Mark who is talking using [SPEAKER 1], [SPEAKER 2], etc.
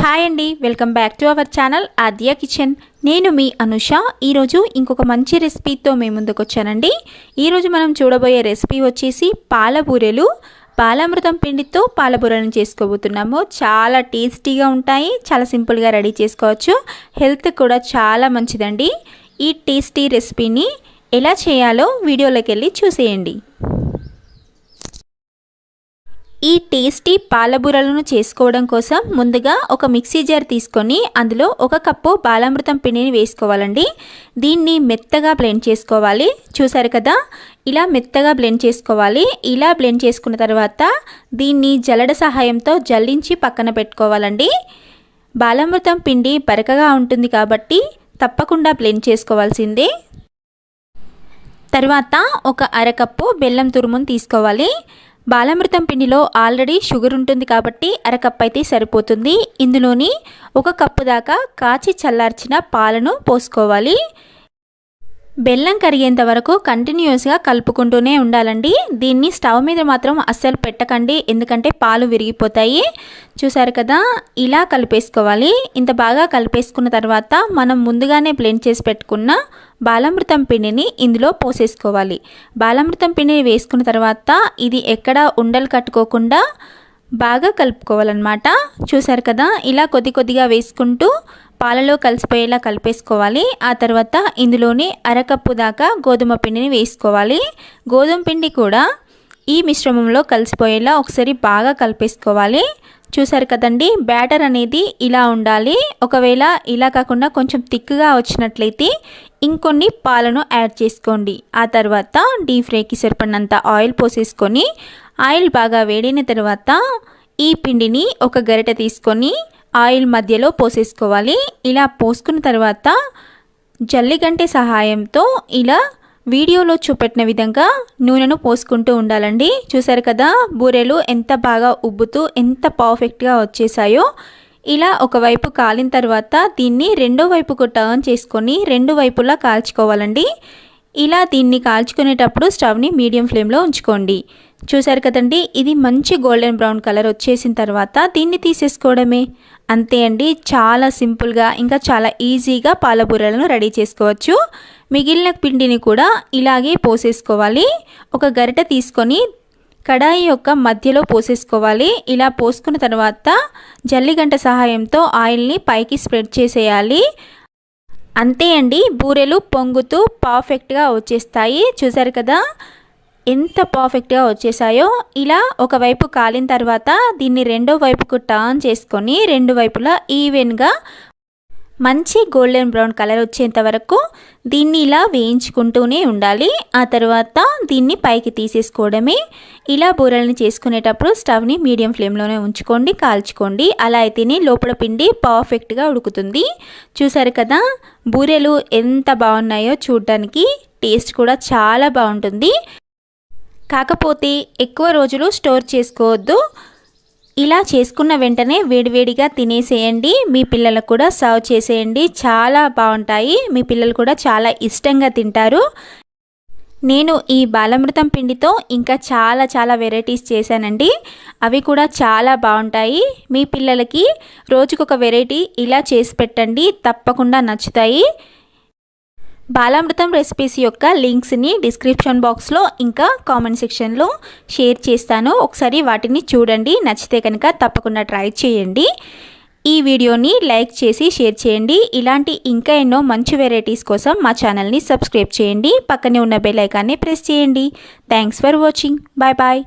[SPEAKER 1] Hi అండి welcome back to our channel Aadya kitchen నేను మీ అనుష. ఈరోజు ఇంకొక మంచి రెసిపీతో మేము ముందుకు వచ్చానండి. ఈరోజు మనం చూడబోయే రెసిపీ వచ్చేసి పాల బూరెలు పాలామృతం పిండితో పాలబూరలను చేసుకోబోతున్నాము. చాలా టేస్టీగా ఉంటాయి. చాలా సింపుల్గా రెడీ చేసుకోవచ్చు. హెల్త్ కూడా చాలా మంచిదండి. ఈ టేస్టీ రెసిపీని ఎలా చేయాలో వీడియోలోకి వెళ్ళి చూసేయండి. ఈ టేస్టీ పాలబూరలను చేసుకోవడం కోసం ముందుగా ఒక మిక్సీ జార్ తీసుకొని అందులో ఒక కప్పు బాలామృతం పిండిని వేసుకోవాలండి. దీన్ని మెత్తగా బ్లెండ్ చేసుకోవాలి. చూసారు కదా? ఇలా మెత్తగా బ్లెండ్ చేసుకోవాలి. ఇలా బ్లెండ్ చేసుకున్న తర్వాత దీన్ని జల్లడ సహాయంతో జల్లించి పక్కన పెట్టుకోవాలండి. బాలామృతం పిండి బరకగా ఉంటుంది కాబట్టి తప్పకుండా బ్లెండ్ చేసుకోవాల్సిందే. తర్వాత ఒక అరకప్పు బెల్లం తురుమును తీసుకోవాలి. బాలామృతం పిండిలో ఆల్రెడీ షుగర్ ఉంటుంది కాబట్టి అరకప్పు అయితే సరిపోతుంది. ఇందులోని ఒక కప్పు దాకా కాచి చల్లార్చిన పాలను పోసుకోవాలి. బెల్లం కరిగేంత వరకు కంటిన్యూస్గా కలుపుకుంటూనే ఉండాలండి. దీన్ని స్టవ్ మీద మాత్రం అస్సలు పెట్టకండి. ఎందుకంటే పాలు విరిగిపోతాయి. చూసారు కదా? ఇలా కలిపేసుకోవాలి. ఇంత బాగా కలిపేసుకున్న తర్వాత మనం ముందుగానే బ్లెండ్ చేసి పెట్టుకున్న బాలామృతం పిండిని ఇందులో పోసేసుకోవాలి. బాలామృతం పిండిని వేసుకున్న తర్వాత ఇది ఎక్కడ ఉండలు కట్టుకోకుండా బాగా కలుపుకోవాలన్నమాట. చూసారు కదా? ఇలా కొద్ది కొద్దిగా వేసుకుంటూ పాలలో కలిసిపోయేలా కలిపేసుకోవాలి. ఆ తర్వాత ఇందులోని అరకప్పు దాకా గోధుమ పిండిని వేసుకోవాలి. గోధుమ పిండి కూడా ఈ మిశ్రమంలో కలిసిపోయేలా ఒకసారి బాగా కలిపేసుకోవాలి. చూసారు కదండి బ్యాటర్ అనేది ఇలా ఉండాలి. ఒకవేళ ఇలా కాకుండా కొంచెం థిక్గా వచ్చినట్లయితే ఇంకొన్ని పాలను యాడ్ చేసుకోండి. ఆ తర్వాత డీప్ ఫ్రైకి సరిపడినంత ఆయిల్ పోసేసుకొని ఆయిల్ బాగా వేడిన తర్వాత ఈ పిండిని ఒక గరిట తీసుకొని ఆయిల్ మధ్యలో పోసేసుకోవాలి. ఇలా పోసుకున్న తర్వాత జల్లిగంటే సహాయంతో ఇలా వీడియోలో చూపెట్టిన విధంగా నూనెను పోసుకుంటూ ఉండాలండి. చూసారు కదా బూరెలు ఎంత బాగా ఉబ్బుతూ ఎంత పర్ఫెక్ట్గా వచ్చేసాయో. ఇలా ఒకవైపు కాలిన తర్వాత దీన్ని రెండో వైపుకు టర్న్ చేసుకొని రెండు వైపులా కాల్చుకోవాలండి. ఇలా దీన్ని కాల్చుకునేటప్పుడు స్టవ్ని మీడియం ఫ్లేమ్లో ఉంచుకోండి. చూశారు కదండి ఇది మంచి గోల్డెన్ బ్రౌన్ కలర్ వచ్చేసిన తర్వాత దీన్ని తీసేసుకోవడమే. అంతే అండి చాలా సింపుల్గా ఇంకా చాలా ఈజీగా పాలబూరలను రెడీ చేసుకోవచ్చు. మిగిలిన పిండిని కూడా ఇలాగే పోసేసుకోవాలి. ఒక గరిట తీసుకొని కడాయి యొక్క మధ్యలో పోసేసుకోవాలి. ఇలా పోసుకున్న తర్వాత జల్లిగంట సహాయంతో ఆయిల్ని పైకి స్ప్రెడ్ చేసేయాలి. అంతే అండి బూరెలు పొంగుతూ పర్ఫెక్ట్గా వచ్చేస్తాయి. చూసారు కదా ఎంత పర్ఫెక్ట్గా వచ్చేసాయో ఇలా ఒకవైపు కాలిన తర్వాత దీన్ని రెండో వైపుకు టర్న్ చేసుకొని రెండు వైపులా ఈవెన్గా మంచి గోల్డెన్ బ్రౌన్ కలర్ వచ్చేంత వరకు దీన్ని ఇలా వేయించుకుంటూనే ఉండాలి. ఆ తర్వాత దీన్ని పైకి తీసేసుకోవడమే. ఇలా బూరెలను చేసుకునేటప్పుడు స్టవ్ని మీడియం ఫ్లేమ్లోనే ఉంచుకోండి కాల్చుకోండి. అలా అయితేనే లోపల పిండి పర్ఫెక్ట్గా ఉడుకుతుంది. చూసారు కదా బూరెలు ఎంత బాగున్నాయో చూడడానికి టేస్ట్ కూడా చాలా బాగుంటుంది. కాకపోతే ఎక్కువ రోజులు స్టోర్ చేసుకోవద్దు. ఇలా చేసుకున్న వెంటనే వేడివేడిగా తినేసేయండి. మీ పిల్లలకు కూడా సర్వ్ చేసేయండి. చాలా బాగుంటాయి. మీ పిల్లలు కూడా చాలా ఇష్టంగా తింటారు. నేను ఈ బాలమృతం పిండితో ఇంకా చాలా చాలా వెరైటీస్ చేశానండి. అవి కూడా చాలా బాగుంటాయి. మీ పిల్లలకి రోజుకొక వెరైటీ ఇలా చేసి పెట్టండి. తప్పకుండా నచ్చుతాయి. బాలామృతం రెసిపీస్ యొక్క లింక్స్ని డిస్క్రిప్షన్ బాక్స్లో ఇంకా కామెంట్ సెక్షన్లో షేర్ చేస్తాను. ఒకసారి వాటిని చూడండి. నచ్చితే కనుక తప్పకుండా ట్రై చేయండి. ఈ వీడియోని లైక్ చేసి షేర్ చేయండి. ఇలాంటి ఇంకా ఎన్నో మంచి వెరైటీస్ కోసం మా ఛానల్ని సబ్స్క్రైబ్ చేయండి. పక్కనే ఉన్న బెల్ ఐకాన్ని ప్రెస్ చేయండి. Thanks for watching. Bye bye.